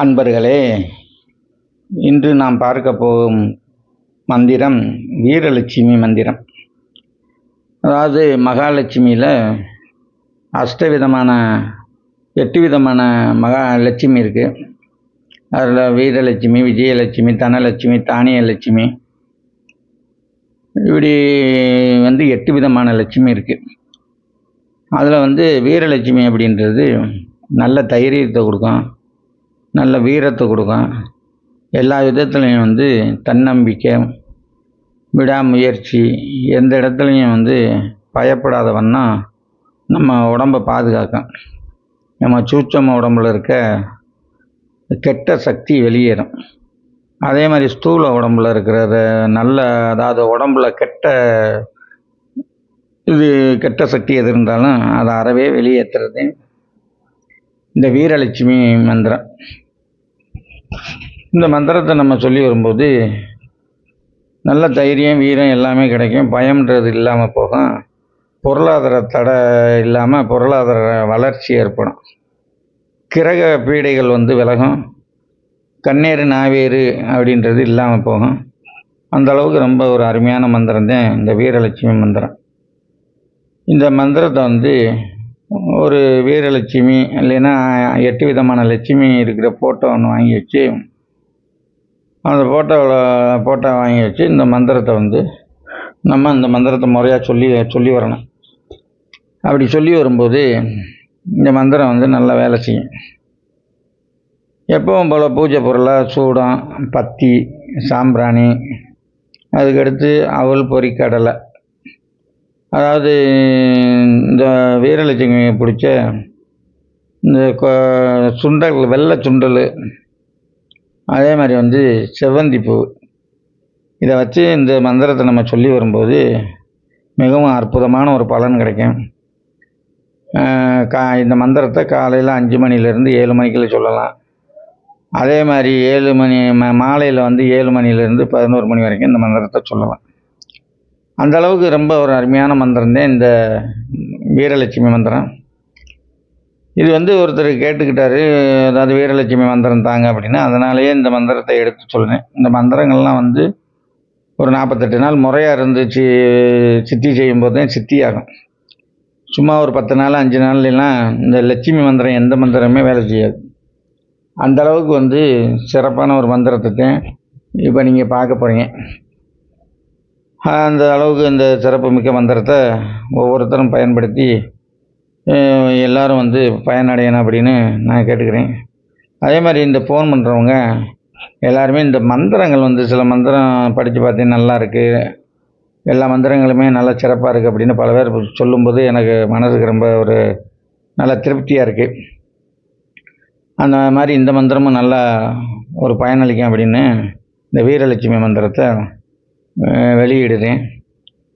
அன்பர்களே இன்று நாம் பார்க்க போகும் மந்திரம் வீரலட்சுமி மந்திரம். அதாவது மகாலட்சுமியில் அஷ்டவிதமான எட்டு விதமான மகா லட்சுமி இருக்குது அதில் வீரலட்சுமி விஜயலட்சுமி தனலட்சுமி தானியலட்சுமி இப்படி வந்து எட்டு விதமான லட்சுமி இருக்குது அதில் வந்து வீரலட்சுமி அப்படின்றது நல்ல தைரியத்தை கொடுக்கும். நல்ல வீரத்தை கொடுக்கும். எல்லா விதத்துலையும் வந்து தன்னம்பிக்கை விடாமுயற்சி எந்த இடத்துலையும் வந்து பயப்படாதவன்னா நம்ம உடம்பை பாதுகாக்கும். நம்ம சூச்சம் உடம்புல இருக்க கெட்ட சக்தி வெளியேறும். அதே மாதிரி ஸ்தூல உடம்புல இருக்கிறத நல்ல அதாவது உடம்புல கெட்ட இது கெட்ட சக்தி எது இருந்தாலும் அதை அறவே வெளியேற்றுறது இந்த வீரலட்சுமி மந்திரம். இந்த மந்திரத்தை நம்ம சொல்லி வரும்போது நல்ல தைரியம் வீரம் எல்லாமே கிடைக்கும். பயம்ன்றது இல்லாமல் போகும். பொருளாதார தடை இல்லாமல் பொருளாதார வளர்ச்சி ஏற்படும். கிரக பீடைகள் வந்து விலகும். கண்ணேறு நாவேறு அப்படின்றது இல்லாமல் போகும். அந்த அளவுக்கு ரொம்ப ஒரு அருமையான மந்திரம் தான் இந்த வீரலட்சுமி மந்திரம். இந்த மந்திரத்தை வந்து ஒரு வீரலட்சுமி இல்லைன்னா எட்டு விதமான லட்சுமி இருக்கிற ஃபோட்டோ ஒன்று வாங்கி வச்சு அந்த ஃபோட்டோவில் ஃபோட்டோ வாங்கி வச்சு இந்த மந்திரத்தை வந்து நம்ம இந்த மந்திரத்தை முறையாக சொல்லி சொல்லி வரணும். அப்படி சொல்லி வரும்போது இந்த மந்திரம் வந்து நல்லா வேலை செய்யும். எப்பவும் போல் பூஜை பொருளாக சூடம் பத்தி சாம்பிராணி அதுக்கடுத்து அவல் பொறிக்கடலை அதாவது இந்த வீரலட்சுமி பிடிச்ச இந்த சுண்டல் வெள்ளை சுண்டல் அதே மாதிரி வந்து செவ்வந்தி பூ. இதை வச்சு இந்த மந்திரத்தை நம்ம சொல்லி வரும்போது மிகவும் அற்புதமான ஒரு பலன் கிடைக்கும். கா இந்த மந்திரத்தை காலையில் அஞ்சு மணிலேருந்து ஏழு மணிக்குள்ள சொல்லலாம். அதே மாதிரி ஏழு மணி மாலையில் வந்து ஏழு மணிலேருந்து பதினோரு மணி வரைக்கும் இந்த மந்திரத்தை சொல்லலாம். அந்த அளவுக்கு ரொம்ப ஒரு அருமையான மந்திரம் தான் இந்த வீரலட்சுமி மந்திரம். இது வந்து ஒருத்தர் கேட்டுக்கிட்டாரு அதாவது வீரலட்சுமி மந்திரம் தாங்க அப்படின்னு. அதனாலேயே இந்த மந்திரத்தை எடுத்து சொல்லினேன் இந்த மந்திரங்கள்லாம் வந்து ஒரு நாற்பத்தெட்டு நாள் முறையாக இருந்துச்சு சித்தி செய்யும்போது தான் சித்தி ஆகும் சும்மா ஒரு பத்து நாள் அஞ்சு நாள்லாம் இந்த லட்சுமி மந்திரம் எந்த மந்திரமே வேலை செய்யாது. அந்த அளவுக்கு வந்து சிறப்பான ஒரு மந்திரத்தை தான் இப்போ நீங்கள் பார்க்க போகிறீங்க அந்த அளவுக்கு இந்த சிறப்பு மிக்க மந்திரத்தை ஒவ்வொருத்தரும் பயன்படுத்தி எல்லோரும் எல்லாரும் வந்து பயனடையணும் அப்படின்னு நான் கேட்டுக்கிறேன். அதே மாதிரி இந்த ஃபோன் பண்ணுறவங்க எல்லாருமே இந்த மந்திரங்கள் வந்து சில மந்திரம் படித்து பார்த்தீங்கன்னா நல்லா இருக்குது எல்லா மந்திரங்களுமே நல்லா சிறப்பாக இருக்குது அப்படின்னு பல பேர் சொல்லும்போது எனக்கு மனதுக்கு ரொம்ப ஒரு நல்ல திருப்தியாக இருக்குது அந்த மாதிரி இந்த மந்திரமும் நல்லா ஒரு பயனளிக்கும் அப்படின்னு இந்த வீரலட்சுமி மந்திரத்தை வெளியிடுறேன்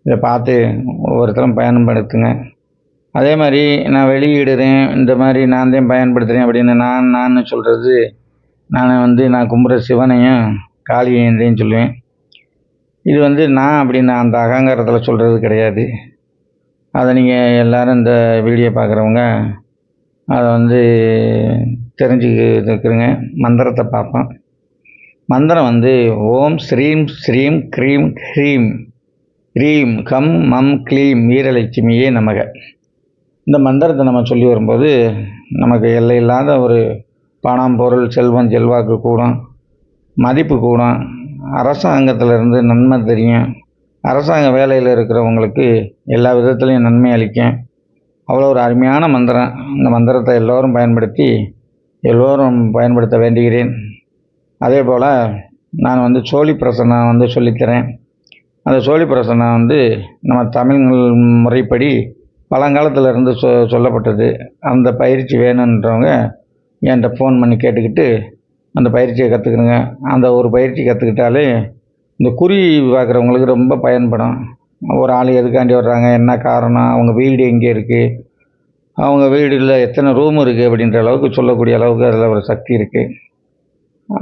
இதை பார்த்து ஒவ்வொருத்தரும் பயன்படுத்துங்க. அதே மாதிரி நான் வெளியிடுறேன் இந்த மாதிரி நான் தான் பயன்படுத்துகிறேன் அப்படின்னு நான் நான் சொல்கிறது நான் வந்து நான் கும்புற சிவனையும் காளியையும் சொல்லுவேன். இது வந்து நான் அப்படின்னு அந்த அகங்காரத்தில் சொல்கிறது கிடையாது. அதை நீங்கள் எல்லாரும் இந்த வீடியோ பார்க்குறவங்க அதை வந்து தெரிஞ்சுக்கிறேங்க மந்திரத்தை பார்ப்போம் மந்திரம் வந்து ஓம் ஸ்ரீம் ஸ்ரீம் க்ரீம் ஹ்ரீம் ஹ்ரீம் கம் மம் க்ளீம் வீரலட்சுமியே நமக. இந்த மந்திரத்தை நம்ம சொல்லி வரும்போது நமக்கு எல்லையில்லாத ஒரு பணம் பொருள் செல்வம் செல்வாக்கு கூடும் மதிப்பு கூடும். அரசாங்கத்திலிருந்து நன்மை தெரியும். அரசாங்க வேலையில் இருக்கிறவங்களுக்கு எல்லா விதத்துலேயும் நன்மை அளிக்கும். அவ்வளோ ஒரு அருமையான மந்திரம். இந்த மந்திரத்தை எல்லோரும் பயன்படுத்தி எல்லோரும் பயன்படுத்த வேண்டுகிறேன். அதே போல் நான் வந்து சோழி பிரசனம் வந்து சொல்லித்தரேன். அந்த சோழி பிரசனம் வந்து நம்ம தமிழ் முறைப்படி பழங்காலத்துல இருந்து சொ சொல்லப்பட்டது. அந்த பயிற்சி வேணுன்றவங்க என்கிட்ட ஃபோன் பண்ணி கேட்டுக்கிட்டு அந்த பயிற்சியை கற்றுக்கணுங்க அந்த ஒரு பயிற்சி கற்றுக்கிட்டாலே இந்த குறி பார்க்குறவங்களுக்கு ரொம்ப பயன்படும். ஒரு ஆள் எதுக்காண்டி வர்றாங்க? என்ன காரணம்? அவங்க வீடு எங்கே இருக்குது அவங்க வீடில் எத்தனை ரூம் இருக்குது அப்படின்ற அளவுக்கு சொல்லக்கூடிய அளவுக்கு அதில் ஒரு சக்தி இருக்குது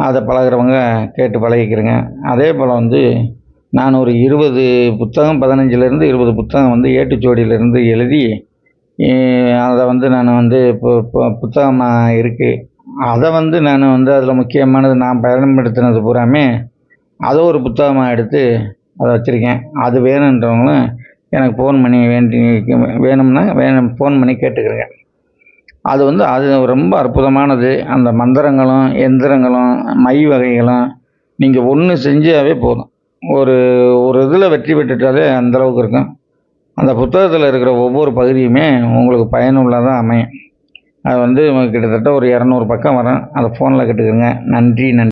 அதை பழகுறவங்க கேட்டு பழகிக்கிறேங்க. அதே போல் வந்து நான் ஒரு இருபது புத்தகம் பதினஞ்சுலேருந்து இருபது புத்தகம் வந்து ஏட்டுச்சோடியிலேருந்து எழுதி அதை வந்து நான் வந்து இப்போ இப்போ புத்தகமாக இருக்குது அதை வந்து நான் வந்து அதில் முக்கியமானது நான் பயன்படுத்தினது பூராமே அதை ஒரு புத்தகமாக எடுத்து அதை வச்சுருக்கேன். அது வேணுன்றவங்களும் எனக்கு ஃபோன் பண்ணி வேண்டி வேணும்னா வேணும் ஃபோன் பண்ணி கேட்டுக்கிறேங்க. அது வந்து அது ரொம்ப அற்புதமானது. அந்த மந்திரங்களும் எந்திரங்களும் மை வகைகளும் நீங்கள் ஒன்று செஞ்சாவே போதும். ஒரு ஒரு இதில் வெற்றி பெற்றுட்டாலே அந்தளவுக்கு இருக்கும். அந்த புத்தகத்தில் இருக்கிற ஒவ்வொரு பகுதியுமே உங்களுக்கு பயனுள்ளதாக அமையும். அது வந்து கிட்டத்தட்ட ஒரு இரநூறு பக்கம் வரும். அதை ஃபோனில் கேட்டுக்கிறங்க நன்றி நன்றி.